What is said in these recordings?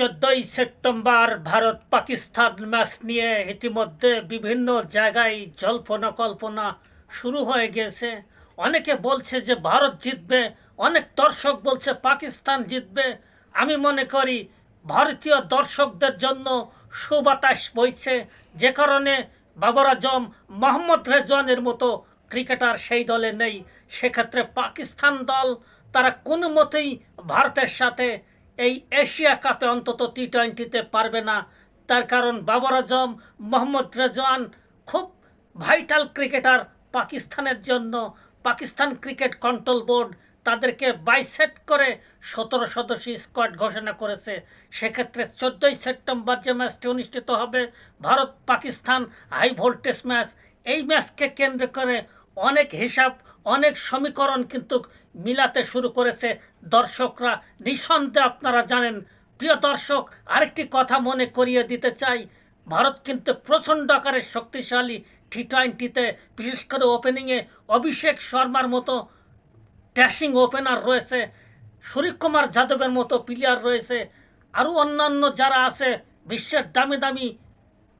চোদ্দই September Bharat Pakistan match নিয়ে ইতিমধ্যে বিভিন্ন জায়গায় জল্পনা কল্পনা শুরু হয়ে গেছে অনেকে বলছে যে ভারত জিতবে, অনেক দর্শক বলছে পাকিস্তান জিতবে। আমি মনে করি ভারতীয় দর্শকদের জন্য সুবাতাস বইছে। যে কারণে বাবর আজম, মোহাম্মদ রেজওয়ানের মতো ক্রিকেটার সেই দলে নেই। সেক্ষেত্রে পাকিস্তান দল তারা কোনো মতেই ভারতের সাথে এই এশিয়া কাপে অন্তত টি টোয়েন্টিতে পারবে না। তার কারণ বাবর আজম, মোহাম্মদ রেজওয়ান খুব ভাইটাল ক্রিকেটার পাকিস্তানের জন্য। পাকিস্তান ক্রিকেট কন্ট্রোল বোর্ড তাদেরকে বাইসেট করে সতেরো সদস্যী স্কোয়াড ঘোষণা করেছে। সেক্ষেত্রে চোদ্দোই সেপ্টেম্বর যে ম্যাচটি অনুষ্ঠিত হবে Bharat Pakistan high voltage match, এই ম্যাচকে কেন্দ্র করে অনেক হিসাব, অনেক সমীকরণ কিন্তু মিলাতে শুরু করেছে দর্শকরা। নিঃসন্দেহে আপনারা জানেন, প্রিয় দর্শক, আরেকটি কথা মনে করিয়ে দিতে চাই। ভারত কিন্তু প্রচণ্ড আকারের শক্তিশালী টি টোয়েন্টিতে বিশেষ করে ওপেনিংয়ে অভিষেক শর্মার মতো ট্যাশিং ওপেনার রয়েছে সূর্যকুমার যাদবের মতো প্লেয়ার রয়েছে, আরও অন্যান্য যারা আছে, বিশ্বের দামি দামি,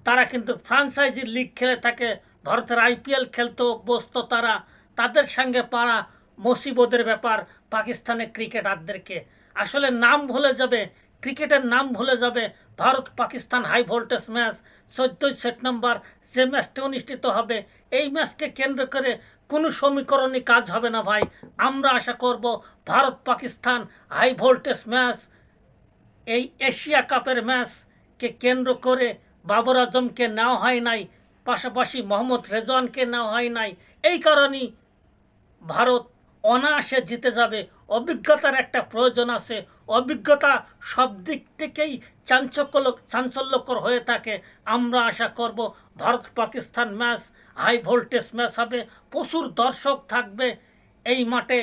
তারা কিন্তু ফ্রাঞ্চাইজি লিগ খেলে থাকে। ভারতের আইপিএল খেলতে অভ্যস্ত তারা। তাদের সঙ্গে পাড়া মুসিবতের ব্যাপার, পাকিস্তানের ক্রিকেটারদেরকে। আসলে নাম ভুলে যাবে, ক্রিকেটের নাম ভুলে যাবে Bharat Pakistan high voltage match. চোদ্দোই সেপ্টেম্বর যে ম্যাচটি অনুষ্ঠিত হবে, এই ম্যাচকে কেন্দ্র করে কোনো সমীকরণই কাজ হবে না ভাই। আমরা আশা করব Bharat Pakistan high voltage match, এই এশিয়া কাপের ম্যাচকে কেন্দ্র করে বাবর আজমকে নেওয়া হয় নাই। পাশাপাশি মোহাম্মদ রেজওয়ানকে নেওয়া হয় নাই। এই কারণেই ভারত অনায়াসে জিতে যাবে। অভিজ্ঞতার একটা প্রয়োজন আছে। অভিজ্ঞতা সব দিক থেকেই চাঞ্চল্য চাঞ্চল্যকর হয়ে থাকে। আমরা আশা করব Bharat Pakistan match, high voltage match হবে। প্রচুর দর্শক থাকবে এই মাঠে।